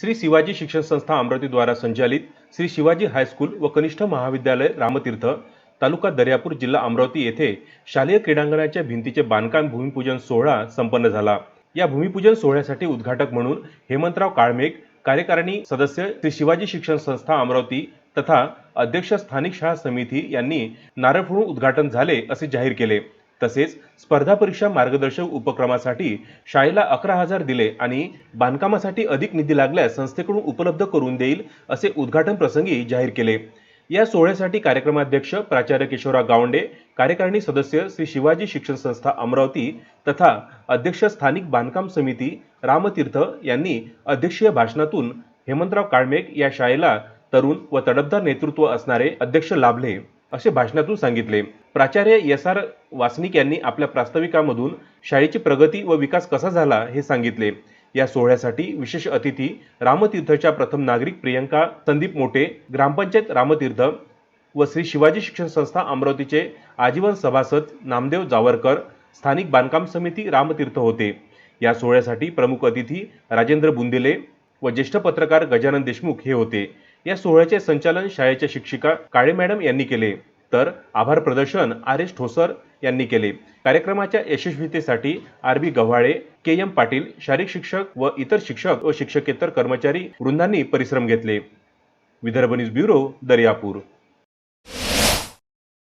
श्री शिवाजी शिक्षण संस्था अमरावतीद्वारा संचालित श्री शिवाजी हायस्कूल व कनिष्ठ महाविद्यालय रामतीर्थ तालुका दर्यापूर जिल्हा अमरावती येथे शालेय क्रीडांगणाच्या भिंतीचे बांधकाम भूमिपूजन सोहळा संपन्न झाला. या भूमिपूजन सोहळ्यासाठी उद्घाटक म्हणून हेमंतराव काळमेघ कार्यकारिणी सदस्य श्री शिवाजी शिक्षण संस्था अमरावती तथा अध्यक्ष स्थानिक शाळा समिती यांनी नारळ फोडून उद्घाटन झाले असे जाहीर केले. तसेच स्पर्धा परीक्षा मार्गदर्शक उपक्रमासाठी शाळेला अकरा हजार दिले आणि बांधकामासाठी अधिक निधी लागल्यास संस्थेकडून उपलब्ध करून देईल असे उद्घाटन प्रसंगी जाहीर केले. या सोहळ्यासाठी कार्यक्रमाध्यक्ष प्राचार्य किशोरा गावंडे कार्यकारिणी सदस्य श्री शिवाजी शिक्षण संस्था अमरावती तथा अध्यक्ष स्थानिक बांधकाम समिती रामतीर्थ यांनी अध्यक्षीय भाषणातून हेमंतराव काळमेक या शाळेला तरुण व तडफदार नेतृत्व असणारे अध्यक्ष लाभले. असे भाषणातून सांगितले. प्राचार्य एस आर वासनिक यांनी आपल्या प्रास्ताविकामधून शाळेची प्रगती व विकास कसा झाला हे सांगितले. या सोहळ्यासाठी विशेष अतिथी रामतीर्थच्या प्रथम नागरिक प्रियंका संदीप मोटे ग्रामपंचायत रामतीर्थ व श्री शिवाजी शिक्षण संस्था अमरावतीचे आजीवन सभासद नामदेव जावरकर स्थानिक बांधकाम समिती रामतीर्थ होते. या सोहळ्यासाठी प्रमुख अतिथी राजेंद्र बुंदेले व ज्येष्ठ पत्रकार गजानन देशमुख हे होते. या सोहळ्याचे संचालन शाळेच्या शिक्षिका काळे मॅडम यांनी केले. तर आभार प्रदर्शन आर एस ठोसर यांनी केले. कार्यक्रमाच्या यशस्वीतेसाठी R B Gawhale K M Patil शारीरिक शिक्षक व इतर शिक्षक व शिक्षकेतर कर्मचारी वृंदांनी परिश्रम घेतले. Vidarbha news bureau Daryapur.